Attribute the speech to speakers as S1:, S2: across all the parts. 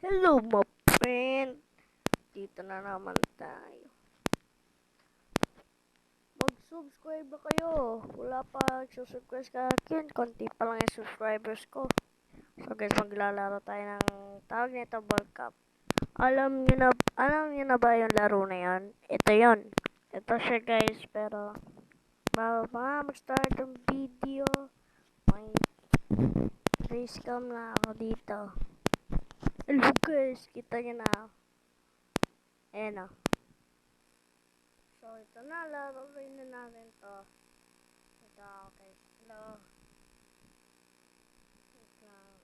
S1: Hello, my friend. Dito na naman tayo. Mag-subscribe kayo. Wala pa subscribe sa akin. Konti pa lang yung subscribers ko. So guys, maglalaro tayo ng tawag nito World Cup. Alam niyo na, alam niyo na ba yung laro na yan? Ito yon. Ito siya guys, pero bago pa mag-start yung video, may face cam na ako dito. Hello guys, kita niyo na. Ayan o. So, ito na, laro rin na natin to. Ito, okay. Hello. Wait lang.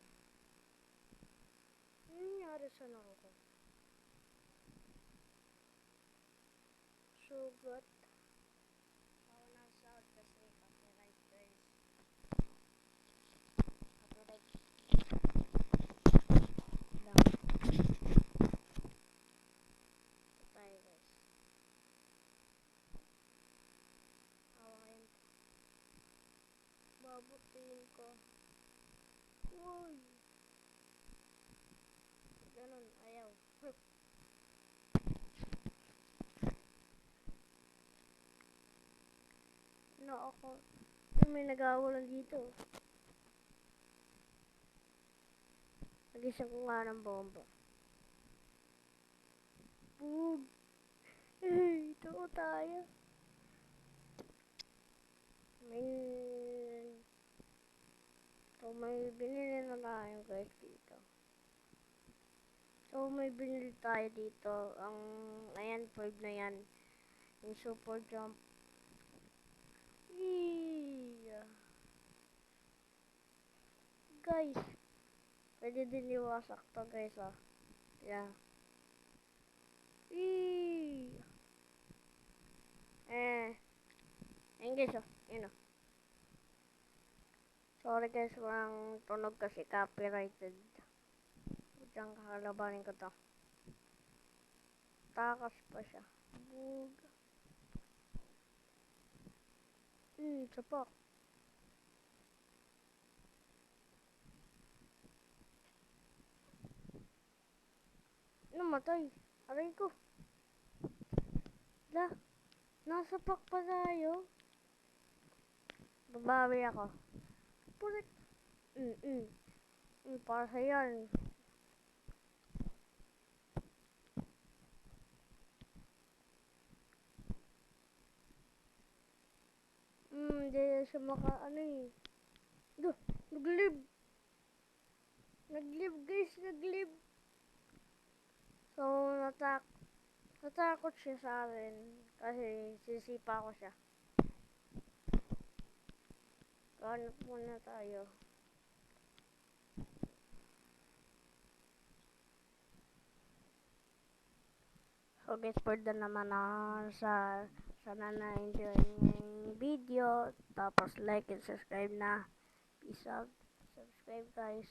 S1: Ano nangyari sa laro ko? Sugat. Ako na sound kasi copyright guys. Copyright. Lang. Ito tayo guys. Awakin ko. Babutin ko. Uy! Ganun, ayaw. Hup. Ano ako? May nagawalan dito? Nagising ko nga ng bomba. Boom! Ito tayo. May... So, may binili na tayo guys dito. So, may binili tayo dito. Ang, ayan, 5 na yan. Yung super jump. Eee. Guys, pwede din iwasak to guys ah. Yeah. Eee. Eh. Ayun guys oh. Yun oh. Sorry guys, walang tunog kasi copyrighted. Diyan kakalabanin ko to. Takas pa siya. Bug. Hmm, sapak. Namatay. Aray ko. La. Nasa pak pa tayo. Babawi ako. Pulit. Mm -mm. Mm, para sa yan. Hmm, hindi siya maka, ano eh. Duh. Naglib guys, naglib. So, natak natakot siya sa akin kasi sisipa ko siya. Ganap muna tayo. So guys, for the naman na sa sana na-enjoy yung video. Tapos like and subscribe na. Peace out. Subscribe guys.